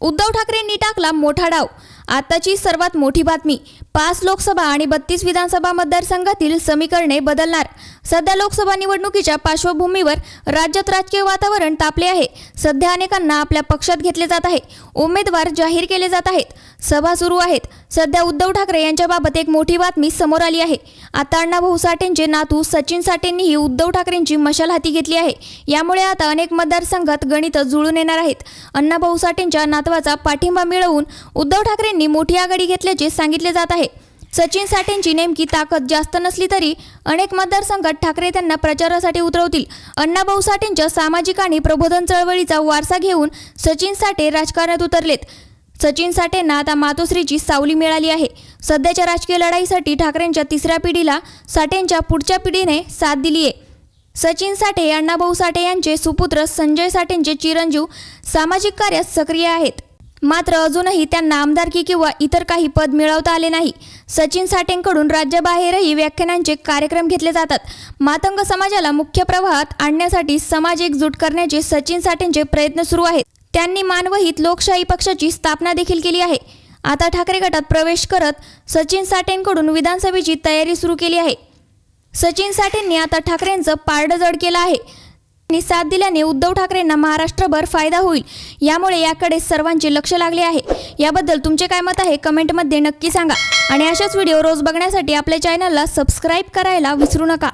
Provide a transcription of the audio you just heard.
उद्धव ठाकरेंनी टाकला मोठा डाव. आताची सर्वात मोठी बातमी. पाच लोकसभा आणि बत्तीस विधानसभा मतदारसंघातील समीकरणे बदलणार. सध्या लोकसभा निवडणुकीच्या पार्श्वभूमीवर राज्यात राजकीय वातावरण तापले आहे. सध्या अनेकांना आपल्या पक्षात घेतले जात आहे. उमेदवार जाहीर केले जात आहेत. सभा सुरू आहेत. सध्या उद्धव ठाकरे यांच्याबाबत एक मोठी बातमी समोर आली आहे. आता अण्णाभाऊ साठेंचे नातू सचिन साठेंनीही उद्धव ठाकरेंची मशाल हाती घेतली आहे. यामुळे आता अनेक मतदारसंघात गणित जुळून येणार आहेत. अण्णाभाऊ साठेंच्या नातवाचा पाठिंबा मिळवून उद्धव ठाकरेंनी मोठी आघाडी घेतल्याचे सांगितले जात आहे. सचिन साठेंची नेमकी ताकद जास्त नसली तरी अनेक मतदारसंघात ठाकरे त्यांना प्रचारासाठी उतरवतील. अण्णाभाऊ साठेंच्या सामाजिक आणि प्रबोधन चळवळीचा वारसा घेऊन सचिन साठे राजकारणात उतरलेत. सचिन साठेंना आता मातोश्रीची सावली मिळाली आहे. सध्याच्या राजकीय लढाईसाठी ठाकरेंच्या तिसऱ्या पिढीला साठेंच्या पुढच्या पिढीने साथ दिली आहे सचिन साठे अण्णाभाऊ साठे यांचे सुपुत्र संजय साठेंचे चिरंजीव सामाजिक कार्यात सक्रिय आहेत. मात्र अजूनही त्यांना आमदारकी किंवा इतर काही पद मिळवता आले नाही. सचिन साठेंकडून राज्याबाहेरही व्याख्यानांचे कार्यक्रम घेतले जातात. मातंग समाजाला मुख्य प्रवाहात आणण्यासाठी समाज एकजूट करण्याचे सचिन साठेंचे प्रयत्न सुरू आहेत. त्यांनी मानवहित लोकशाही पक्षाची स्थापना देखील केली आहे. आता ठाकरे गटात प्रवेश करत सचिन साठेंकडून विधानसभेची तयारी सुरू केली आहे. सचिन साठेंनी आता ठाकरेंचं पारडं जड केलं आहे. साथ दिल्याने उद्धव ठाकरेंना महाराष्ट्रभर फायदा होईल. यामुळे याकडे सर्वांचे लक्ष लागले आहे. याबद्दल तुमचे काय मत आहे कमेंटमध्ये नक्की सांगा. आणि अशाच व्हिडिओ रोज बघण्यासाठी आपल्या चॅनलला सबस्क्राईब करायला विसरू नका.